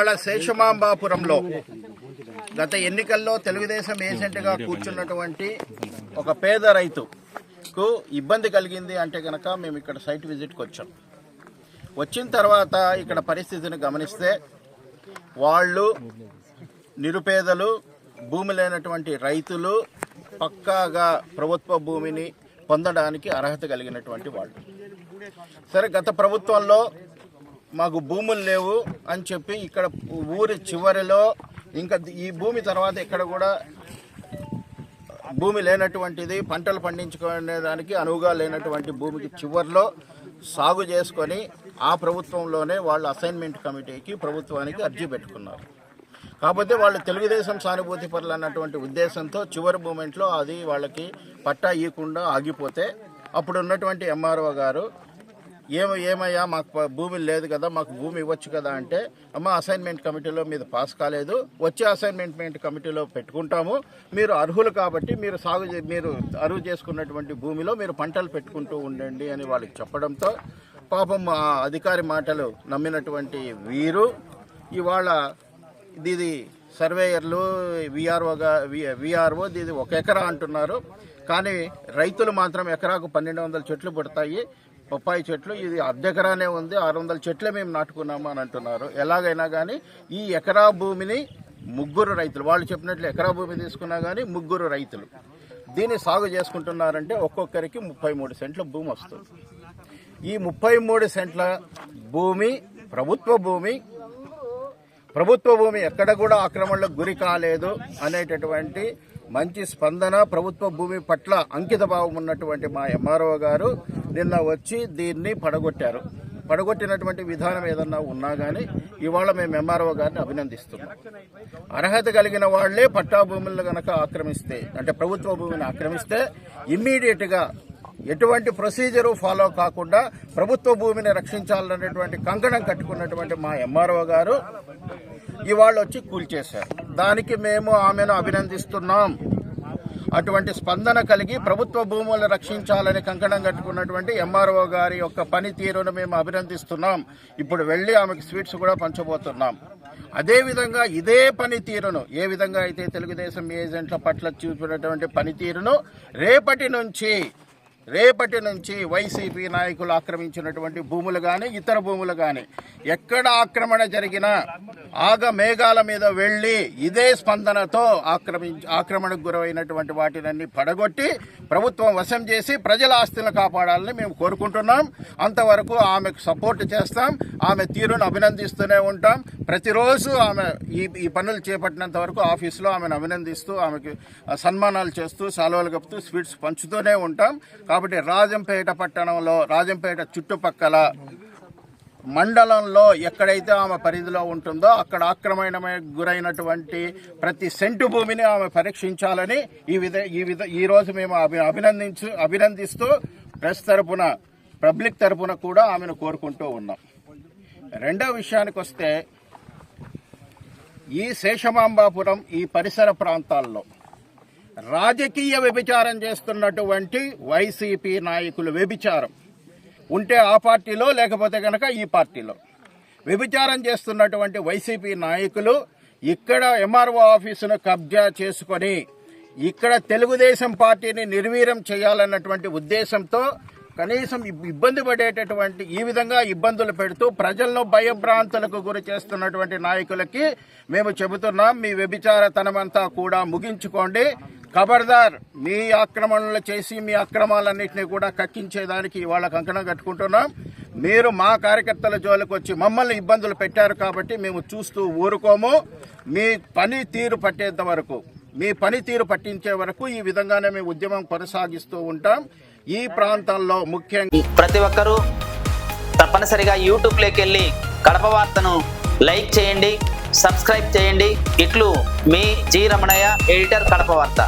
ఇవాళ శేషమాంబాపురంలో గత ఎన్నికల్లో తెలుగుదేశం ఏజెంట్గా కూర్చున్నటువంటి ఒక పేద రైతుకు ఇబ్బంది కలిగింది అంటే కనుక మేము ఇక్కడ సైట్ విజిట్కి వచ్చాం. వచ్చిన తర్వాత ఇక్కడ పరిస్థితిని గమనిస్తే వాళ్ళు నిరుపేదలు భూమి లేనటువంటి రైతులు పక్కాగా ప్రభుత్వ భూమిని పొందడానికి అర్హత కలిగినటువంటి వాళ్ళు. సరే గత ప్రభుత్వంలో మాకు భూములు లేవు అని చెప్పి ఇక్కడ ఊరి చివరిలో ఇంకా ఈ భూమి తర్వాత ఇక్కడ కూడా భూమి లేనటువంటిది పంటలు పండించుకునే దానికి అనువుగా లేనటువంటి భూమికి చివరిలో సాగు చేసుకొని ఆ ప్రభుత్వంలోనే వాళ్ళు అసైన్మెంట్ కమిటీకి ప్రభుత్వానికి అర్జీ పెట్టుకున్నారు. కాకపోతే వాళ్ళు తెలుగుదేశం సానుభూతి పనులు అన్నటువంటి ఉద్దేశంతో చివరి మూమెంట్లో అది వాళ్ళకి పట్టా ఇవ్వకుండా ఆగిపోతే అప్పుడు ఉన్నటువంటి ఎంఆర్ఓ గారు ఏమ ఏమయ్యా మాకు భూమి లేదు కదా మాకు భూమి ఇవ్వచ్చు కదా అంటే అమ్మ అసైన్మెంట్ కమిటీలో మీద పాస్ కాలేదు. వచ్చే అసైన్మెంట్ కమిటీలో పెట్టుకుంటాము. మీరు అర్హులు కాబట్టి మీరు సాగు చే- మీరు అరువు చేసుకున్నటువంటి భూమిలో మీరు పంటలు పెట్టుకుంటూ ఉండండి అని వాళ్ళకి చెప్పడంతో పాపం అధికారి మాటలు నమ్మినటువంటి వీరు ఇవాళ ఇది సర్వేయర్లు విఆర్ఓగా విఆర్ఓ ఇది ఒక ఎకరా అంటున్నారు. కానీ రైతులు మాత్రం ఎకరాకు పన్నెండు వందల చెట్లు పుడతాయి. బొప్పాయి చెట్లు ఇది అర్ధెకరానే ఉంది ఆరు వందల చెట్లే మేము నాటుకున్నాము అని అంటున్నారు. ఎలాగైనా కానీ ఈ ఎకరా భూమిని ముగ్గురు రైతులు వాళ్ళు చెప్పినట్లు ఎకరా భూమి తీసుకున్నా కానీ ముగ్గురు రైతులు. దీన్ని సాగు చేసుకుంటున్నారంటే ఒక్కొక్కరికి ముప్పై మూడు సెంట్ల భూమి వస్తుంది. ఈ ముప్పై మూడు సెంట్ల భూమి ప్రభుత్వ భూమి ప్రభుత్వ భూమి ఎక్కడ కూడా ఆక్రమణలకు గురి కాలేదు అనేటటువంటి మంచి స్పందన ప్రభుత్వ భూమి పట్ల అంకిత భావం ఉన్నటువంటి మా ఎంఆర్ఓ గారు. నిన్న వచ్చి దీన్ని పడగొట్టారు. పడగొట్టినటువంటి విధానం ఏదన్నా ఉన్నా కానీ ఇవాళ మేము ఎంఆర్ఓ గారిని అభినందిస్తున్నాం. అర్హత కలిగిన వాళ్ళే పట్టా భూములను కనుక ఆక్రమిస్తే అంటే ప్రభుత్వ భూమిని ఆక్రమిస్తే ఇమ్మీడియట్గా ఎటువంటి ప్రొసీజరు ఫాలో కాకుండా ప్రభుత్వ భూమిని రక్షించాలనేటువంటి కంకణం కట్టుకున్నటువంటి మా ఎంఆర్ఓ గారు ఇవాళ వచ్చి కూల్చేశారు. దానికి మేము ఆమెను అభినందిస్తున్నాం. అటువంటి స్పందన కలిగి ప్రభుత్వ భూములను రక్షించాలని కంకణం కట్టుకున్నటువంటి ఎంఆర్ఓ గారి యొక్క పనితీరును మేము అభినందిస్తున్నాం. ఇప్పుడు వెళ్ళి ఆమెకు స్వీట్స్ కూడా పంచబోతున్నాం. అదేవిధంగా ఇదే పనితీరును ఏ విధంగా అయితే తెలుగుదేశం ఏజెంట్ల పట్ల చూపినటువంటి పనితీరును రేపటి నుంచి రేపటి నుంచి వైసీపీ నాయకులు ఆక్రమించినటువంటి భూములు కానీ ఇతర భూములు కానీ ఎక్కడ ఆక్రమణ జరిగినా ఆగ మేఘాల మీద వెళ్ళి ఇదే స్పందనతో ఆక్రమించి ఆక్రమణకు గురైనటువంటి వాటినన్నీ పడగొట్టి ప్రభుత్వం వశం చేసి ప్రజల ఆస్తులను కాపాడాలని మేము కోరుకుంటున్నాం. అంతవరకు ఆమెకు సపోర్ట్ చేస్తాం. ఆమె తీరును అభినందిస్తూనే ఉంటాం. ప్రతిరోజు ఆమె ఈ ఈ పనులు చేపట్టినంత వరకు ఆఫీసులో ఆమెను అభినందిస్తూ ఆమెకు సన్మానాలు చేస్తూ సాల్వాలు కప్పుతూ స్వీట్స్ పంచుతూనే ఉంటాం. కాబట్టి రాజంపేట పట్టణంలో రాజంపేట చుట్టుపక్కల మండలంలో ఎక్కడైతే ఆమె పరిధిలో ఉంటుందో అక్కడ ఆక్రమణ గురైనటువంటి ప్రతి సెంటు భూమిని ఆమె పరీక్షించాలని ఈ విధ ఈ విధ ఈరోజు మేము అభి అభినందించు అభినందిస్తూ ప్రెస్ తరపున పబ్లిక్ తరపున కూడా ఆమెను కోరుకుంటూ ఉన్నాం. రెండవ విషయానికి వస్తే ఈ శేషమాంబాపురం ఈ పరిసర ప్రాంతాల్లో రాజకీయ వ్యభిచారం చేస్తున్నటువంటి వైసీపీ నాయకులు వ్యభిచారం. ఉంటే ఆ పార్టీలో లేకపోతే కనుక ఈ పార్టీలో. వ్యభిచారం చేస్తున్నటువంటి వైసీపీ నాయకులు ఇక్కడ ఎంఆర్ఓ ఆఫీసును కబ్జా చేసుకొని ఇక్కడ తెలుగుదేశం పార్టీని నిర్వీర్యం చేయాలన్నటువంటి ఉద్దేశంతో కనీసం ఇబ్బంది పడేటటువంటి ఈ విధంగా ఇబ్బందులు పెడుతూ ప్రజలను భయభ్రాంతులకు గురి చేస్తున్నటువంటి నాయకులకి మేము చెబుతున్నాం. మీ వ్యభిచారతనమంతా కూడా ముగించుకోండి. ఖబర్దార్ మీ ఆక్రమణలు చేసి మీ అక్రమాలన్నింటినీ కూడా కక్కించేదానికి ఇవాళ కంకణం కట్టుకుంటున్నాం. మీరు మా కార్యకర్తల జోలికి వచ్చి మమ్మల్ని ఇబ్బందులు పెట్టారు కాబట్టి మేము చూస్తూ ఊరుకోము. మీ పని తీరు పట్టేంత వరకు మీ పనితీరు పట్టించే వరకు ఈ విధంగానే మేము ఉద్యమం కొనసాగిస్తూ ఉంటాం. ఈ ప్రాంతాల్లో ముఖ్యంగా ప్రతి ఒక్కరూ తప్పనిసరిగా యూట్యూబ్లోకి వెళ్ళి కడప వార్తను లైక్ చేయండి సబ్స్క్రైబ్ చేయండి. ఇట్లు మీ జి రమణయ్య ఎడిటర్ కడప వార్త.